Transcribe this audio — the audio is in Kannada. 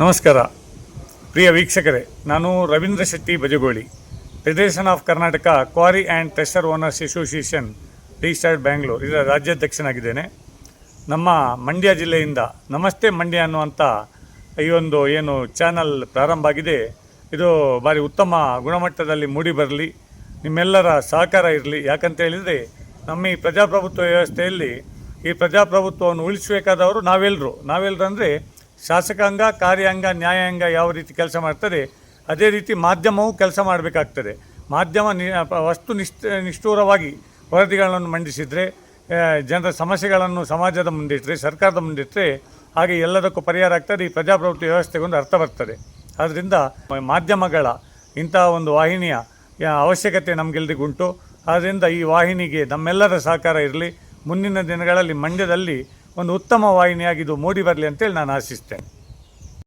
ನಮಸ್ಕಾರ. ಪ್ರಿಯ ವೀಕ್ಷಕರೇ, ನಾನು Ravindra Shetty Bajagoli. Federation of Karnataka quarry and tester owners association registered Bangalore ಇದರ ರಾಜ್ಯಾಧ್ಯಕ್ಷನಾಗಿದ್ದೇನೆ. ನಮ್ಮ ಮಂಡ್ಯ ಜಿಲ್ಲೆಯಿಂದ ನಮಸ್ತೆ ಮಂಡ್ಯ ಅನ್ನುವಂಥ ಈ ಒಂದು ಏನು ಚಾನಲ್ ಪ್ರಾರಂಭ ಆಗಿದೆ. ಇದು ಭಾರಿ ಉತ್ತಮ ಗುಣಮಟ್ಟದಲ್ಲಿ ಮೂಡಿ ಬರಲಿ, ನಿಮ್ಮೆಲ್ಲರ ಸಹಕಾರ ಇರಲಿ. ಯಾಕಂತ ಹೇಳಿದರೆ, ನಮ್ಮ ಈ ಪ್ರಜಾಪ್ರಭುತ್ವ ವ್ಯವಸ್ಥೆಯಲ್ಲಿ ಈ ಪ್ರಜಾಪ್ರಭುತ್ವವನ್ನು ಉಳಿಸಬೇಕಾದವರು ನಾವೆಲ್ಲರೂ ನಾವೆಲ್ಲರೂ ಅಂದರೆ ಶಾಸಕಾಂಗ, ಕಾರ್ಯಾಂಗ, ನ್ಯಾಯಾಂಗ ಯಾವ ರೀತಿ ಕೆಲಸ ಮಾಡ್ತದೆ, ಅದೇ ರೀತಿ ಮಾಧ್ಯಮವು ಕೆಲಸ ಮಾಡಬೇಕಾಗ್ತದೆ. ಮಾಧ್ಯಮ ನಿ ವಸ್ತು ನಿಷ್ಠ, ನಿಷ್ಠೂರವಾಗಿ ವರದಿಗಳನ್ನು ಮಂಡಿಸಿದರೆ ಜನರ ಸಮಸ್ಯೆಗಳನ್ನು ಸಮಾಜದ ಮುಂದಿಟ್ಟರೆ ಸರ್ಕಾರದ ಮುಂದಿಟ್ಟರೆ ಹಾಗೆ ಎಲ್ಲದಕ್ಕೂ ಪರಿಹಾರ ಆಗ್ತದೆ, ಈ ಪ್ರಜಾಪ್ರಭುತ್ವ ವ್ಯವಸ್ಥೆಗೊಂದು ಅರ್ಥ ಬರ್ತದೆ. ಆದ್ದರಿಂದ ಮಾಧ್ಯಮಗಳ ಇಂತಹ ಒಂದು ವಾಹಿನಿಯ ಅವಶ್ಯಕತೆ ನಮಗೆಲ್ಲರಿಗುಂಟು ಆದ್ದರಿಂದ ಈ ವಾಹಿನಿಗೆ ನಮ್ಮೆಲ್ಲರ ಸಹಕಾರ ಇರಲಿ. ಮುಂದಿನ ದಿನಗಳಲ್ಲಿ ಮಂಡ್ಯದಲ್ಲಿ ಒಂದು ಉತ್ತಮ ವಾಹಿನಿಯಾಗಿ ಇದು ಮೂಡಿ ಬರಲಿ ಅಂತೇಳಿ ನಾನು ಆಶಿಸ್ತೇನೆ.